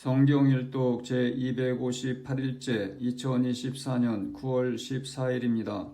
성경 일독 제258일째 2024년 9월 14일입니다.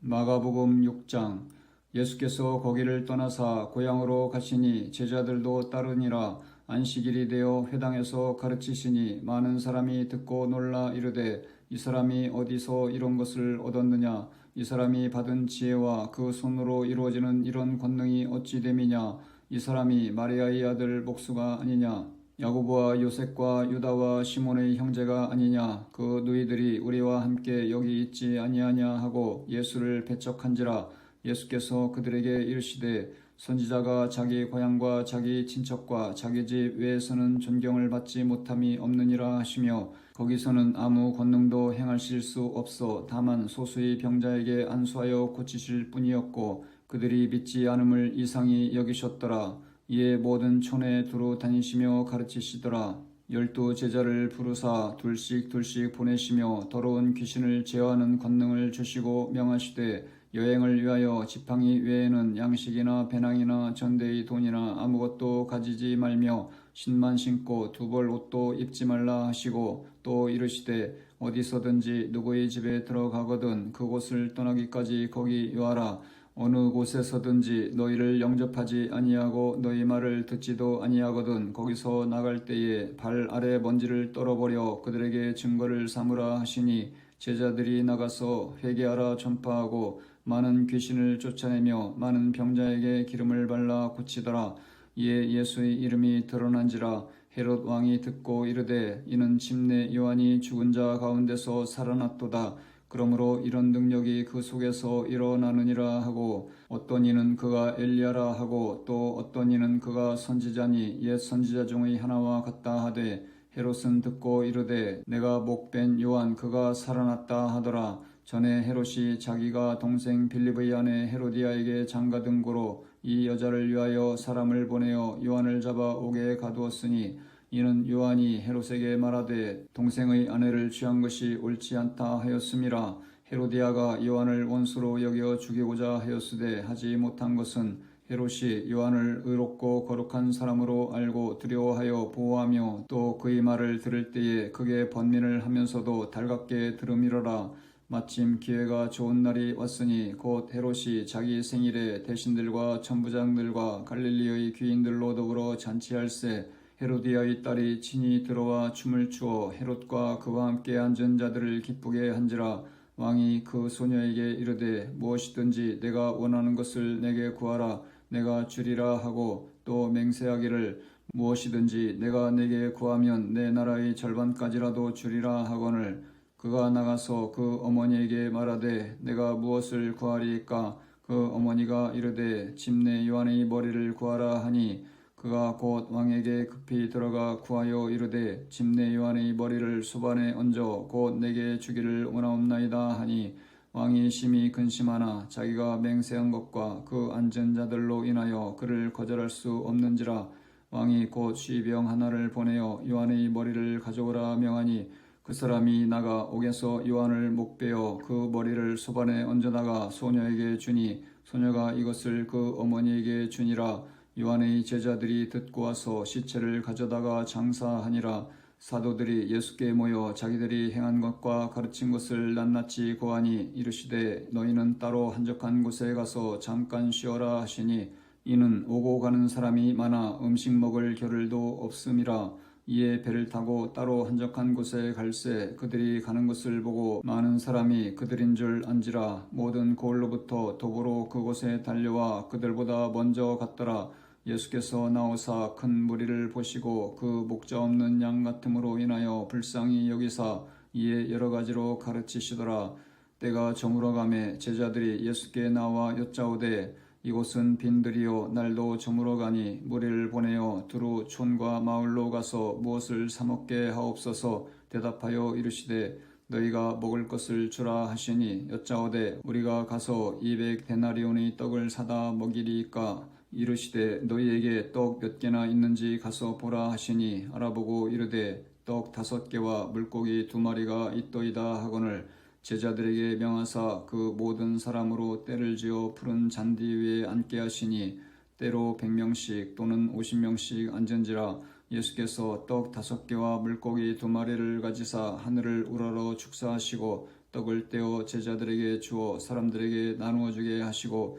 마가복음 6장 예수께서 거기를 떠나사 고향으로 가시니 제자들도 따르니라 안식일이 되어 회당에서 가르치시니 많은 사람이 듣고 놀라 이르되 이 사람이 어디서 이런 것을 얻었느냐? 이 사람이 받은 지혜와 그 손으로 이루어지는 이런 권능이 어찌 됨이냐? 이 사람이 마리아의 아들 목수가 아니냐 야고보와 요셉과 유다와 시몬의 형제가 아니냐? 그 누이들이 우리와 함께 여기 있지 아니하냐? 하고 예수를 배척한지라 예수께서 그들에게 이르시되 선지자가 자기 고향과 자기 친척과 자기 집 외에서는 존경을 받지 못함이 없느니라 하시며 거기서는 아무 권능도 행하실 수 없어 다만 소수의 병자에게 안수하여 고치실 뿐이었고 그들이 믿지 않음을 이상히 여기셨더라 이에 모든 촌에 두루 다니시며 가르치시더라. 열두 제자를 부르사 둘씩 둘씩 보내시며 더러운 귀신을 제어하는 권능을 주시고 명하시되 여행을 위하여 지팡이 외에는 양식이나 배낭이나 전대의 돈이나 아무것도 가지지 말며 신만 신고 두 벌 옷도 입지 말라 하시고 또 이르시되 어디서든지 누구의 집에 들어가거든 그곳을 떠나기까지 거기 요하라 어느 곳에서든지 너희를 영접하지 아니하고 너희 말을 듣지도 아니하거든 거기서 나갈 때에 발 아래 먼지를 떨어버려 그들에게 증거를 삼으라 하시니 제자들이 나가서 회개하라 전파하고 많은 귀신을 쫓아내며 많은 병자에게 기름을 발라 고치더라. 이에 예수의 이름이 드러난지라 헤롯 왕이 듣고 이르되 이는 침례 요한이 죽은 자 가운데서 살아났도다 그러므로 이런 능력이 그 속에서 일어나느니라 하고 어떤 이는 그가 엘리야라 하고 또 어떤 이는 그가 선지자니 옛 선지자 중의 하나와 같다 하되 헤롯은 듣고 이르되 내가 목벤 요한 그가 살아났다 하더라. 전에 헤롯이 자기가 동생 빌립의 아내 헤로디아에게 장가든 고로 이 여자를 위하여 사람을 보내어 요한을 잡아 옥에 가두었으니 이는 요한이 헤롯에게 말하되 동생의 아내를 취한 것이 옳지 않다 하였음이라 헤로디아가 요한을 원수로 여겨 죽이고자 하였으되 하지 못한 것은 헤롯이 요한을 의롭고 거룩한 사람으로 알고 두려워하여 보호하며 또 그의 말을 들을 때에 크게 번민을 하면서도 달갑게 들음이러라. 마침 기회가 좋은 날이 왔으니 곧 헤롯이 자기 생일에 대신들과 천부장들과 갈릴리의 귀인들로 더불어 잔치할세 헤로디아의 딸이 친히 들어와 춤을 추어 헤롯과 그와 함께 앉은 자들을 기쁘게 한지라 왕이 그 소녀에게 이르되 무엇이든지 내가 원하는 것을 내게 구하라. 내가 주리라 하고 또 맹세하기를 무엇이든지 내가 내게 구하면 내 나라의 절반까지라도 주리라 하거늘. 그가 나가서 그 어머니에게 말하되 내가 무엇을 구하리이까? 그 어머니가 이르되 집내 요한의 머리를 구하라 하니 그가 곧 왕에게 급히 들어가 구하여 이르되 집내 요한의 머리를 수반에 얹어 곧 내게 주기를 원하옵나이다 하니 왕이 심히 근심하나 자기가 맹세한 것과 그 앉은 자들로 인하여 그를 거절할 수 없는지라 왕이 곧 쉬병 하나를 보내어 요한의 머리를 가져오라 명하니 그 사람이 나가 옥에서 요한을 목베어 그 머리를 소반에 얹어다가 소녀에게 주니 소녀가 이것을 그 어머니에게 주니라 요한의 제자들이 듣고 와서 시체를 가져다가 장사하니라 사도들이 예수께 모여 자기들이 행한 것과 가르친 것을 낱낱이 고하니 이르시되 너희는 따로 한적한 곳에 가서 잠깐 쉬어라 하시니 이는 오고 가는 사람이 많아 음식 먹을 겨를도 없음이라 이에 배를 타고 따로 한적한 곳에 갈새 그들이 가는 것을 보고 많은 사람이 그들인 줄 안지라 모든 고을로부터 도보로 그곳에 달려와 그들보다 먼저 갔더라 예수께서 나오사 큰 무리를 보시고 그 목자 없는 양 같음으로 인하여 불쌍히 여기사 이에 여러 가지로 가르치시더라. 때가 저물어 가매 제자들이 예수께 나와 여짜오되 이곳은 빈들이요 날도 저물어 가니 무리를 보내어 두루 촌과 마을로 가서 무엇을 사 먹게 하옵소서 대답하여 이르시되 너희가 먹을 것을 주라 하시니 여짜오되 우리가 가서 이백 데나리온의 떡을 사다 먹이리이까 이르시되 너희에게 떡 몇 개나 있는지 가서 보라 하시니 알아보고 이르되 떡 다섯 개와 물고기 두 마리가 있더이다 하거늘 제자들에게 명하사 그 모든 사람으로 때를 지어 푸른 잔디 위에 앉게 하시니 때로 백명씩 또는 오십 명씩 앉은지라 예수께서 떡 다섯 개와 물고기 두 마리를 가지사 하늘을 우러러 축사하시고 떡을 떼어 제자들에게 주어 사람들에게 나누어 주게 하시고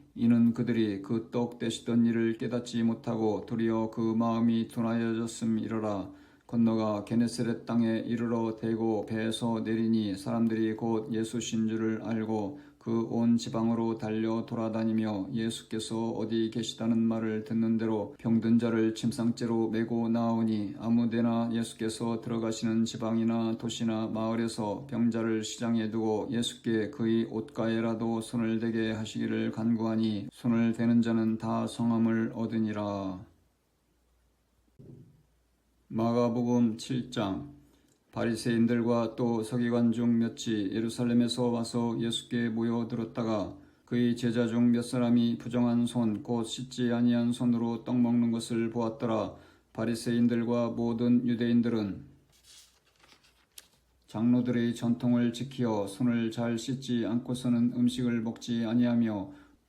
이는 그들이 그떡 떼시던 일을 깨닫지 못하고 도리어 그 마음이 둔하여졌음이러라. 건너가 게네스렛 땅에 이르러 대고 배에서 내리니 사람들이 곧 예수신 줄을 알고 그 온 지방으로 달려 돌아다니며 예수께서 어디 계시다는 말을 듣는 대로 병든 자를 침상째로 메고 나오니 아무데나 예수께서 들어가시는 지방이나 도시나 마을에서 병자를 시장에 두고 예수께 그의 옷가에라도 손을 대게 하시기를 간구하니 손을 대는 자는 다 성함을 얻으니라. 마가복음 7장 바리새인들과 또 서기관 중 몇이 예루살렘에서 와서 예수께 모여들었다가 그의 제자 중 몇 사람이 부정한 손 곧 씻지 아니한 손으로 떡 먹는 것을 보았더라. 바리새인들과 모든 유대인들은 장로들의 전통을 지키어 손을 잘 씻지 않고서는 음식을 먹지 아니하며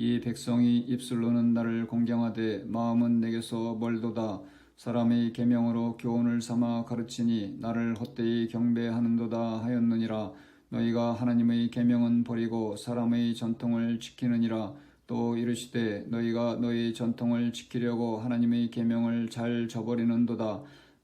이 백성이 입술로는 나를 공경하되 마음은 내게서 멀도다. 사람의 계명으로 교훈을 삼아 가르치니 나를 헛되이 경배하는도다 하였느니라. 너희가 하나님의 계명은 버리고 사람의 전통을 지키느니라. 또 이르시되 너희가 너희 전통을 지키려고 하나님의 계명을 잘 저버리는도다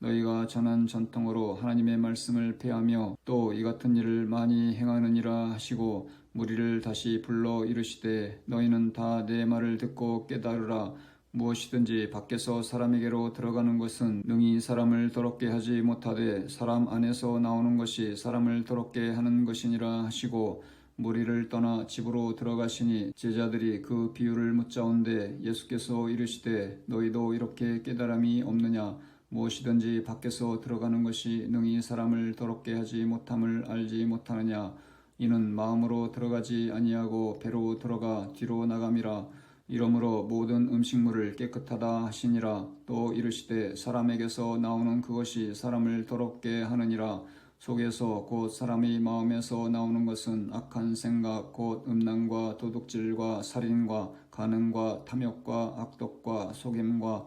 너희가 전한 전통으로 하나님의 말씀을 폐하며 또 이 같은 일을 많이 행하느니라 하시고 무리를 다시 불러 이르시되 너희는 다 내 말을 듣고 깨달으라. 무엇이든지 밖에서 사람에게로 들어가는 것은 능히 사람을 더럽게 하지 못하되 사람 안에서 나오는 것이 사람을 더럽게 하는 것이니라 하시고 무리를 떠나 집으로 들어가시니 제자들이 그 비유를 묻자온데 예수께서 이르시되 너희도 이렇게 깨달음이 없느냐 무엇이든지 밖에서 들어가는 것이 능히 사람을 더럽게 하지 못함을 알지 못하느냐. 이는 마음으로 들어가지 아니하고 배로 들어가 뒤로 나감이라. 이러므로 모든 음식물을 깨끗하다 하시니라. 또 이르시되 사람에게서 나오는 그것이 사람을 더럽게 하느니라. 속에서 곧 사람의 마음에서 나오는 것은 악한 생각 곧 음란과 도둑질과 살인과 간음과 탐욕과 악독과 속임과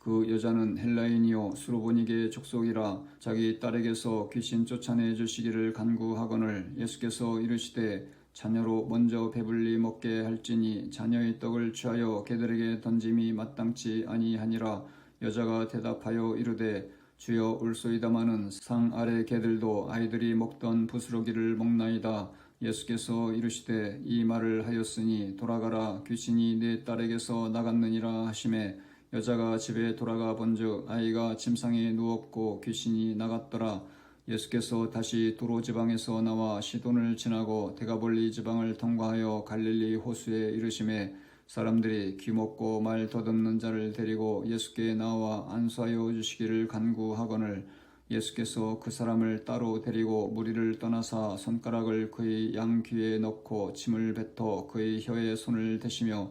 그 여자는 헬라인이요 수로보니게 족속이라 자기 딸에게서 귀신 쫓아내 주시기를 간구하거늘 예수께서 이르시되 자녀로 먼저 배불리 먹게 할지니 자녀의 떡을 취하여 개들에게 던짐이 마땅치 아니하니라 여자가 대답하여 이르되 주여 울소이다마는 상 아래 개들도 아이들이 먹던 부스러기를 먹나이다. 예수께서 이르시되 이 말을 하였으니 돌아가라 귀신이 내 딸에게서 나갔느니라 하심에 여자가 집에 돌아가 본즉 아이가 침상에 누웠고 귀신이 나갔더라. 예수께서 다시 두로 지방에서 나와 시돈을 지나고 대가볼리 지방을 통과하여 갈릴리 호수에 이르심에 사람들이 귀먹고 말 더듬는 자를 데리고 예수께 나와 안수하여 주시기를 간구하거늘 예수께서 그 사람을 따로 데리고 무리를 떠나사 손가락을 그의 양 귀에 넣고 침을 뱉어 그의 혀에 손을 대시며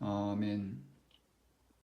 아멘.